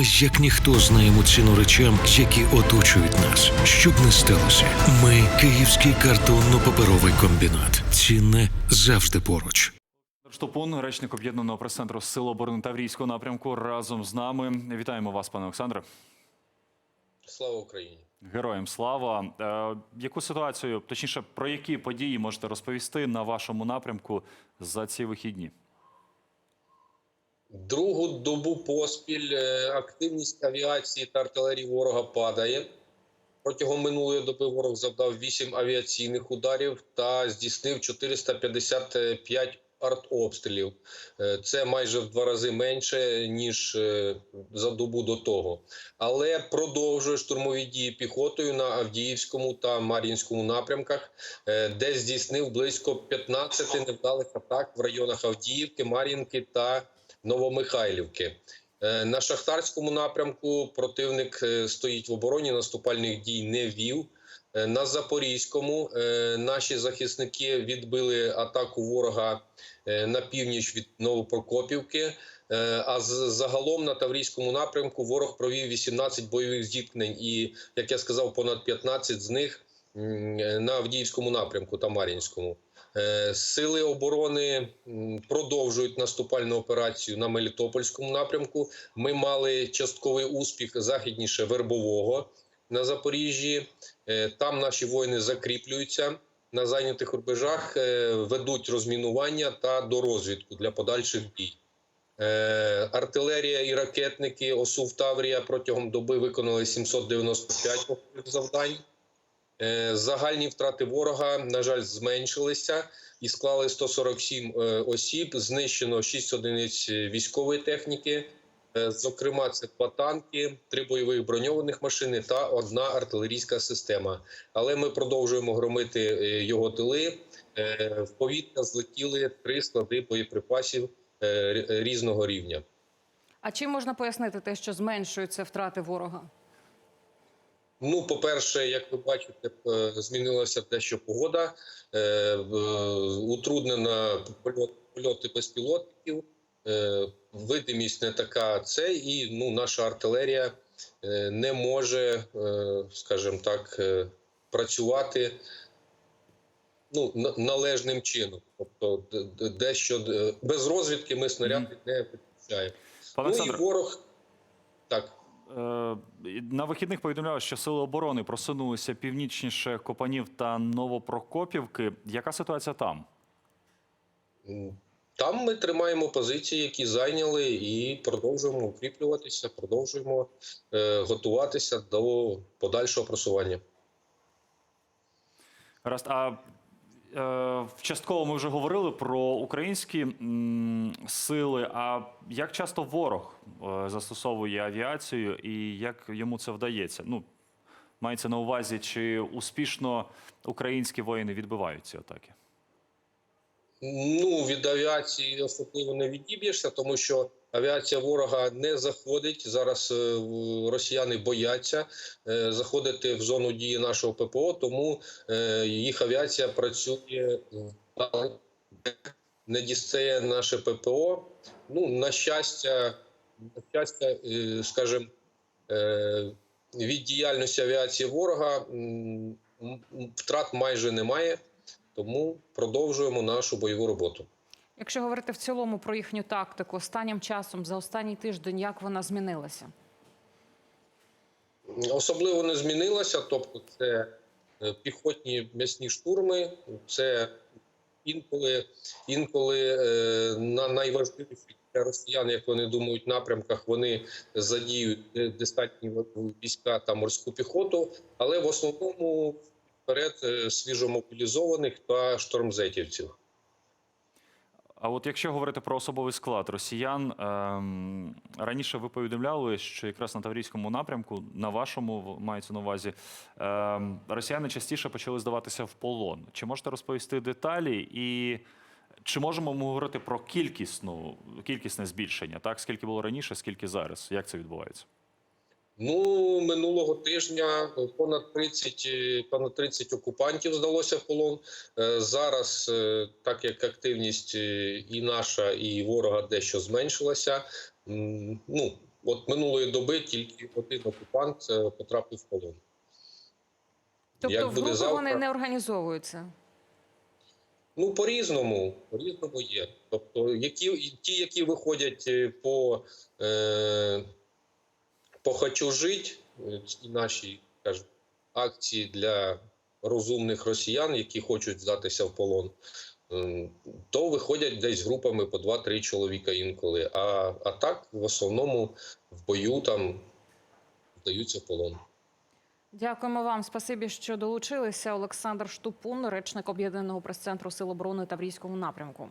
Ми як ніхто знаємо ціну речам, які оточують нас. Щоб не сталося, ми Київський картонно-паперовий комбінат. Цінне завжди поруч. Штопун, речник об'єднаного прес-центру Сил оборони Таврійського напрямку, разом з нами. Вітаємо вас, пане Олександре. Слава Україні! Героям слава. Е, яку ситуацію, точніше, про які події можете розповісти на вашому напрямку за ці вихідні? Другу добу поспіль е, активність авіації та артилерії ворога падає. Протягом минулої доби ворог завдав 8 авіаційних ударів та здійснив 455 артобстрілів. Е, Це майже в два рази менше ніж е, за добу до того. Але продовжує штурмові дії піхотою на Авдіївському та Мар'їнському напрямках, де здійснив близько 15 невдалих атак в районах Авдіївки, Мар'їнки та Новомихайлівки. Е, На шахтарському напрямку противник е, стоїть в обороні, наступальних дій не вів. Е, На Запорізькому наші захисники відбили атаку ворога на північ від Новопрокопівки. А загалом на Таврійському напрямку ворог провів 18 бойових зіткнень, і як я сказав, понад 15 з них на Авдіївському напрямку та Мар'їнському. Е, Сили оборони продовжують наступальну операцію на Мелітопольському напрямку. Ми мали частковий успіх західніше Вербового на Запоріжжі. Е, Там наші воїни закріплюються на зайнятих рубежах, е, ведуть розмінування та дорозвідку для подальших дій. Артилерія і ракетники ОСУВ Таврія протягом доби виконали 795 завдань. Е, Загальні втрати ворога, на жаль, зменшилися і склали 147 е, осіб. Знищено 6 одиниць військової техніки. Е, Зокрема, це два танки, три бойових броньованих машини та одна артилерійська система. Але ми продовжуємо громити його тили. В повітря злетіли три склади боєприпасів різного рівня. А чим можна пояснити те, що зменшуються втрати ворога? Ну, по-перше, як ви бачите, е, змінилася дещо погода, е, утруднена польот, польоти безпілотників, е, видимість не така це, і ну, наша артилерія не може, е, скажімо так, працювати ну, на- належним чином. Тобто, дещо без розвідки ми снаряди не підключаємо. Ну і ворог так. Е, на вихідних повідомляли, що сили оборони просунулися північніше Копанів та Новопрокопівки. Яка ситуація там? Там ми тримаємо позиції, які зайняли, і продовжуємо укріплюватися, продовжуємо е, готуватися до подальшого просування. Гаразд, а частково ми вже говорили про українські сили. А як часто ворог е, застосовує авіацію і як йому це вдається? Ну, мається на увазі, чи успішно українські воїни відбивають ці атаки? Ну від авіації особливо не відіб'єшся, тому що авіація ворога не заходить. Зараз е, росіяни бояться е, заходити в зону дії нашого ППО, тому е, їх авіація працює не дістає наше ППО. Ну на щастя, на щастя, скажімо, від діяльності авіації ворога втрат майже немає. Тому продовжуємо нашу бойову роботу. Якщо говорити в цілому про їхню тактику, останнім часом за останній тиждень, як вона змінилася? Особливо не змінилася. Тобто, це е, піхотні м'ясні штурми, це інколи, інколи е, на найважливіших для росіян, як вони думають, напрямках вони задіють е, десантні війська та морську піхоту, але в основному вперед е, свіжомобілізованих та штормзетівців. А от якщо говорити про особовий склад росіян, ем, раніше ви повідомляли, що якраз на Таврійському напрямку, на вашому мається на увазі, ем, росіяни частіше почали здаватися в полон. Чи можете розповісти деталі? І чи можемо ми говорити про кількісну, кількісне збільшення? Так, скільки було раніше, скільки зараз? Як це відбувається? Ну, минулого тижня понад 30, е, понад 30 окупантів здалося в полон. Е, Зараз, е, так як активність е, і наша, і ворога дещо зменшилася, ну, От минулої доби тільки один окупант е, потрапив в полон. Тобто Як буде завтра? вони не організовуються. Ну, по-різному, по-різному є. Тобто, які, ті, які виходять е, по, е, по хочу жити, наші кажуть, акції для розумних росіян, які хочуть здатися в полон, то виходять десь групами по 2-3 чоловіка інколи. А, а так, в основному, в бою там здаються в полон. Дякуємо вам. Спасибі, що долучилися. Олександр Штупун, речник об'єднаного прес-центру Сил оборони Таврійського напрямку.